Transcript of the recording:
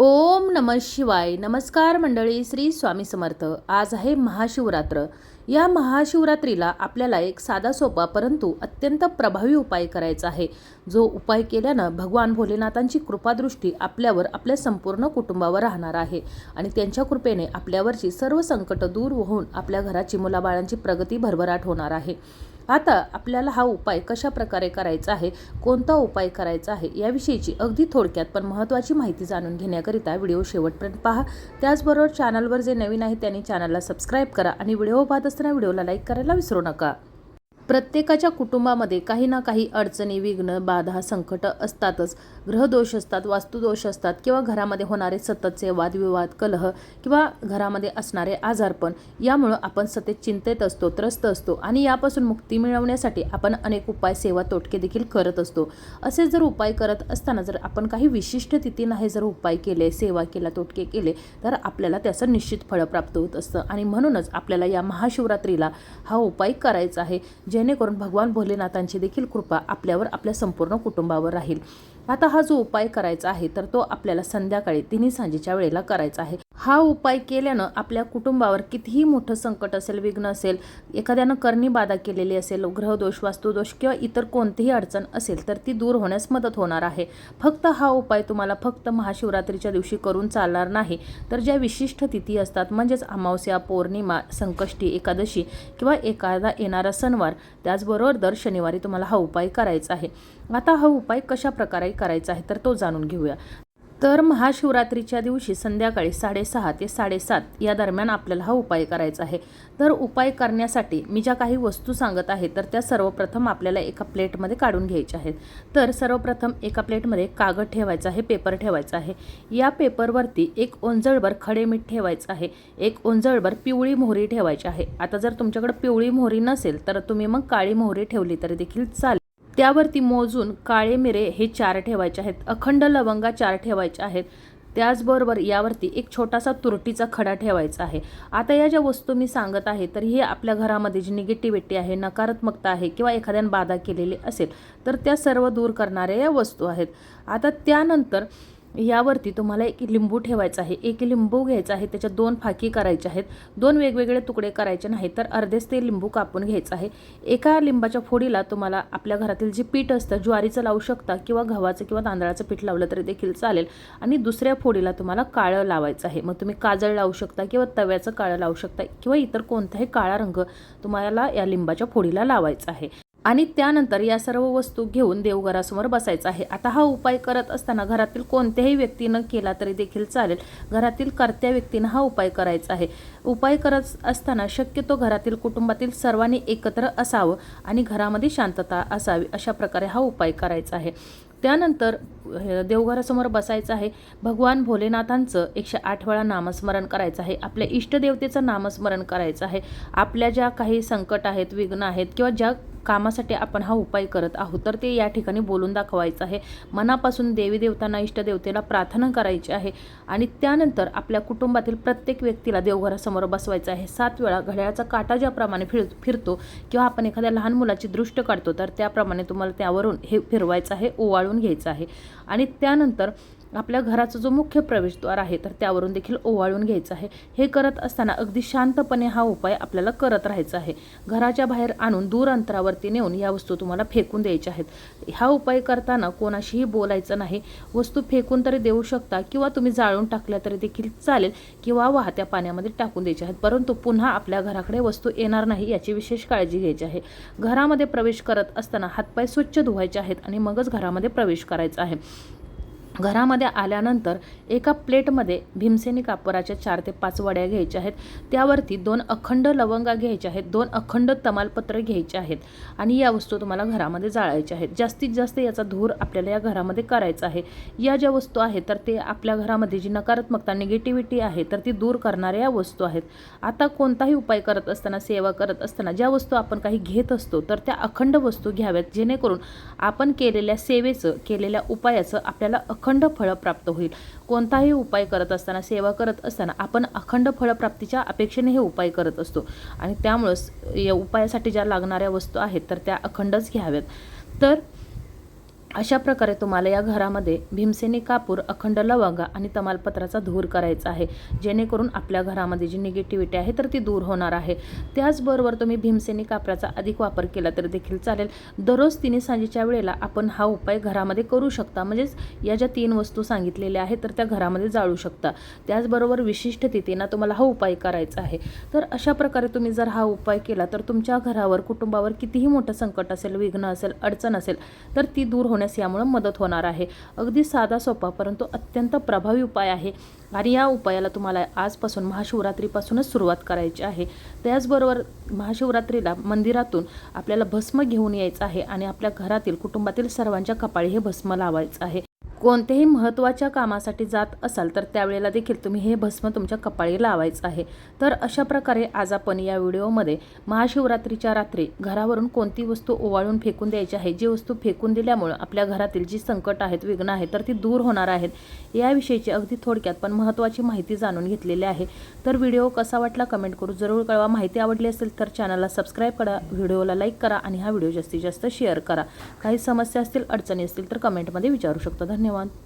ओम नम शिवाय. नमस्कार मंडळी श्री स्वामी समर्थ. आज आहे महाशिवरात्र. या महाशिवरात्रीला आपल्याला एक साधा सोपा परंतु अत्यंत प्रभावी उपाय करायचा आहे. जो उपाय केल्यानं भगवान भोलेनाथांची कृपादृष्टी आपल्यावर आपल्या संपूर्ण कुटुंबावर राहणार आहे आणि त्यांच्या कृपेने आपल्यावरची सर्व संकट दूर होऊन आपल्या घराची मुलाबाळांची प्रगती भरभराट होणार आहे. आता आपल्याला हा उपाय कशा प्रकारे करायचा आहे कोणता उपाय करायचा आहे याविषयीची अगदी थोडक्यात पण महत्त्वाची माहिती जाणून घेण्याकरिता व्हिडिओ शेवटपर्यंत पहा. त्याचबरोबर चॅनलवर जे नवीन आहे त्यांनी चॅनलला सबस्क्राईब करा आणि व्हिडिओ पाहत असताना व्हिडिओला लाईक करायला विसरू नका. प्रत्येकाच्या कुटुंबामध्ये काही ना काही अडचणी विघ्न बाधा संकट असतातच. ग्रहदोष असतात वास्तुदोष असतात किंवा घरामध्ये होणारे सततचे वादविवाद कलह किंवा घरामध्ये असणारे आजारपण यामुळं आपण सतत चिंतेत असतो त्रस्त असतो आणि यापासून मुक्ती मिळवण्यासाठी आपण अनेक उपाय सेवा तोटके देखील करत असतो. असे जर उपाय करत असताना जर आपण काही विशिष्ट तिथीनं जर उपाय केले सेवा केला तोटके केले तर आपल्याला त्याचं निश्चित फळ प्राप्त होत असतं. आणि म्हणूनच आपल्याला या महाशिवरात्रीला हा उपाय करायचा आहे. जेणेकरून भगवान भोलेनाथांची देखील कृपा आपल्यावर आपल्या संपूर्ण कुटुंबावर राहील. आता हा जो उपाय करायचा आहे तर तो आपल्याला संध्याकाळी तिन्ही सांजेच्या वेळेला करायचा आहे. हा उपाय केल्यानं आपल्या कुटुंबावर कितीही मोठं संकट असेल विघ्न असेल एखाद्यानं करणी बाधा केलेली असेल ग्रहदोष वास्तुदोष किंवा इतर कोणतीही अडचण असेल तर ती दूर होण्यास मदत होणार आहे. फक्त हा उपाय तुम्हाला फक्त महाशिवरात्रीच्या दिवशी करून चालणार नाही तर ज्या विशिष्ट तिथी असतात म्हणजेच अमावस्या पौर्णिमा संकष्टी एकादशी किंवा एखादा येणारा सणवार त्याचबरोबर दर शनिवारी तुम्हाला हा उपाय करायचा आहे. आता हा उपाय कशा प्रकारे करायचा आहे तर तो जाणून घेऊया. तर महाशिवरात्रीच्या दिवशी संध्याकाळी साडेसहा ते साडेसात या दरम्यान आपल्याला हा उपाय करायचा आहे. तर उपाय करण्यासाठी मी ज्या काही वस्तू सांगत आहे तर त्या सर्वप्रथम आपल्याला एका प्लेटमध्ये काढून घ्यायच्या आहेत. तर सर्वप्रथम एका प्लेटमध्ये कागद ठेवायचा आहे पेपर ठेवायचा आहे. या पेपरवरती एक ओंजळभर खडे मीठ ठेवायचं आहे. एक ओंजळभर पिवळी मोहरी ठेवायची आहे. आता जर तुमच्याकडे पिवळी मोहरी नसेल तर तुम्ही मग काळी मोहरी ठेवली तरी देखील चालेल. त्यावरती मोजून काळे मिरे हे चार ठेवायचे आहेत. अखंड लवंगा चार ठेवायचे आहेत. त्याचबरोबर यावरती एक छोटासा तुरटीचा खडा ठेवायचा आहे. आता या ज्या वस्तू मी सांगत आहे तर ही आपल्या घरामध्ये जी निगेटिव्हिटी आहे नकारात्मकता आहे किंवा एखाद्याने बाधा केलेली असेल तर त्या सर्व दूर करणाऱ्या या वस्तू आहेत. आता त्यानंतर यावरती तुम्हाला एक लिंबू ठेवायचा आहे. एक लिंबू घ्यायचा आहे. त्याच्या दोन फाकी करायच्या आहेत. दोन वेगवेगळे तुकडे करायचे नाही तर अर्धेच ते लिंबू कापून घ्यायचं आहे. एका लिंबाच्या फोडीला तुम्हाला आपल्या घरातील जे पीठ असतं ज्वारीचं लावू शकता किंवा गव्हाचं किंवा तांदळाचं पीठ लावलं तरी देखील चालेल. आणि दुसऱ्या फोडीला तुम्हाला काळं लावायचं आहे. मग तुम्ही काजळ लावू शकता किंवा तव्याचं काळं लावू शकता किंवा इतर कोणताही काळा रंग तुम्हाला या लिंबाच्या फोडीला लावायचा आहे. आणि त्यानंतर या सर्व वस्तू घेऊन देवघरासमोर बसायचं आहे. आता हा उपाय करत असताना घरातील कोणत्याही व्यक्तीनं केला तरी देखील चालेल. घरातील कर्त्या व्यक्तीनं हा उपाय करायचा आहे. उपाय करत असताना शक्यतो घरातील कुटुंबातील सर्वांनी एकत्र असावं आणि घरामध्ये शांतता असावी अशा प्रकारे हा उपाय करायचा आहे. त्यानंतर देवघरासमोर बसायचं आहे. भगवान भोलेनाथांचं एकशे आठ वेळा नामस्मरण करायचं आहे. आपल्या इष्टदेवतेचं नामस्मरण करायचं आहे. आपल्या ज्या काही संकट आहेत विघ्न आहेत किंवा ज्या कामासाठी आपण हा उपाय करत आहोत. तर ते या ठिकाणी बोलून दाखवायचं आहे. मनापासून देवी देवतांना इष्टदेवतेला प्रार्थना करायची आहे आणि त्यानंतर आपल्या कुटुंबातील प्रत्येक व्यक्तीला देवघरासमोर बसवायचं आहे. सात वेळा घड्याळाचा काटा ज्याप्रमाणे फिर फिरतो किंवा आपण एखाद्या लहान मुलाची दृष्ट काढतो तर त्याप्रमाणे तुम्हाला त्यावरून हे फिरवायचं आहे ओवाळून घ्यायचं आहे. आणि त्यानंतर आपल्या घराचा जो मुख्य प्रवेशद्वार आहे तर त्यावरून देखील ओवाळून घ्यायचं आहे. हे करत असताना अगदी शांतपणे हा उपाय आपल्याला करत राहायचा आहे. घराच्या बाहेर आणून दूर अंतरावरती नेऊन या वस्तू तुम्हाला फेकून द्यायच्या आहेत. हा उपाय करताना कोणाशीही बोलायचं नाही. वस्तू फेकून तरी देऊ शकता किंवा तुम्ही जाळून टाकल्या तरी देखील चालेल किंवा वाहत्या पाण्यामध्ये टाकून द्यायच्या आहेत. परंतु पुन्हा आपल्या घराकडे वस्तू येणार नाही याची विशेष काळजी घ्यायची आहे. घरामध्ये प्रवेश करत असताना हातपाय स्वच्छ धुवायचे आहेत आणि मगच घरामध्ये प्रवेश करायचा आहे. घरामध्ये आल्यानंतर एका प्लेटमध्ये भीमसेनी कापराच्या चार ते पाच वड्या घ्यायच्या आहेत. त्यावरती दोन अखंड लवंगा घ्यायच्या आहेत. दोन अखंड तमालपत्र घ्यायचे आहेत. आणि या वस्तू तुम्हाला घरामध्ये जाळायच्या आहेत. जास्तीत जास्त याचा धूर आपल्याला या घरामध्ये करायचा आहे. या ज्या वस्तू आहेत तर ते आपल्या घरामध्ये जी नकारात्मकता निगेटिव्हिटी आहे तर ती दूर करणाऱ्या या वस्तू आहेत. आता कोणताही उपाय करत असताना सेवा करत असताना ज्या वस्तू आपण काही घेत असतो तर त्या अखंड वस्तू घ्याव्यात. जेणेकरून आपण केलेल्या सेवेचं केलेल्या उपायाचं आपल्याला अखंड अखंड फळ प्राप्त होईल. कोणताही उपाय करत असताना सेवा करत असताना आपण अखंड फळप्राप्तीच्या अपेक्षेने हे उपाय करत असतो. आणि त्यामुळंच या उपायासाठी ज्या लागणाऱ्या वस्तू आहेत तर त्या अखंडच घ्याव्यात. तर अशा प्रकारे तुम्हाला या घरामध्ये भीमसेनी कापूर अखंड लवंगा आणि तमालपत्राचा धूर करायचा आहे. जेणेकरून आपल्या घरामध्ये जी निगेटिव्हिटी आहे तर ती दूर होणार आहे. त्याचबरोबर तुम्ही भीमसेनी कापराचा अधिक वापर केला तर देखील चालेल. दररोज तिने सांजेच्या वेळेला आपण हा उपाय घरामध्ये करू शकता. म्हणजेच या ज्या तीन वस्तू सांगितलेल्या आहेत तर त्या घरामध्ये जाळू शकता. त्याचबरोबर विशिष्ट तिथींना तुम्हाला हा उपाय करायचा आहे. तर अशा प्रकारे तुम्ही जर हा उपाय केला तर तुमच्या घरावर कुटुंबावर कितीही मोठं संकट असेल विघ्न असेल अडचण असेल तर ती दूर होण्यास यामुळं मदत होणार आहे. अगदी साधा सोपा परंतु अत्यंत प्रभावी उपाय आहे. आणि या उपायाला तुम्हाला आजपासून महाशिवरात्रीपासूनच सुरुवात करायची आहे. त्याचबरोबर महाशिवरात्रीला मंदिरातून आपल्याला भस्म घेऊन यायचं आहे आणि आपल्या घरातील कुटुंबातील सर्वांच्या कपाळी हे भस्म लावायचं आहे. कोणत्याही महत्त्वाच्या कामासाठी जात असाल तर त्यावेळेला देखील तुम्ही हे भस्म तुमच्या कपाळी लावायचं आहे. तर अशा प्रकारे आज आपण या व्हिडिओमध्ये महाशिवरात्रीच्या रात्री घरावरून कोणती वस्तू ओवाळून फेकून द्यायची आहे जी वस्तू फेकून दिल्यामुळं आपल्या घरातील जी संकट आहेत विघ्न आहेत तर ती दूर होणार आहेत याविषयीची अगदी थोडक्यात पण महत्त्वाची माहिती जाणून घेतलेली आहे. तर व्हिडिओ कसा वाटला कमेंट करू जरूर कळवा. माहिती आवडली असेल तर चॅनलला सबस्क्राईब करा व्हिडिओला लाईक करा आणि हा व्हिडिओ जास्तीत जास्त शेअर करा. काही समस्या असतील अडचणी असतील तर कमेंटमध्ये विचारू शकतो. धन्यवाद. धन्यवाद।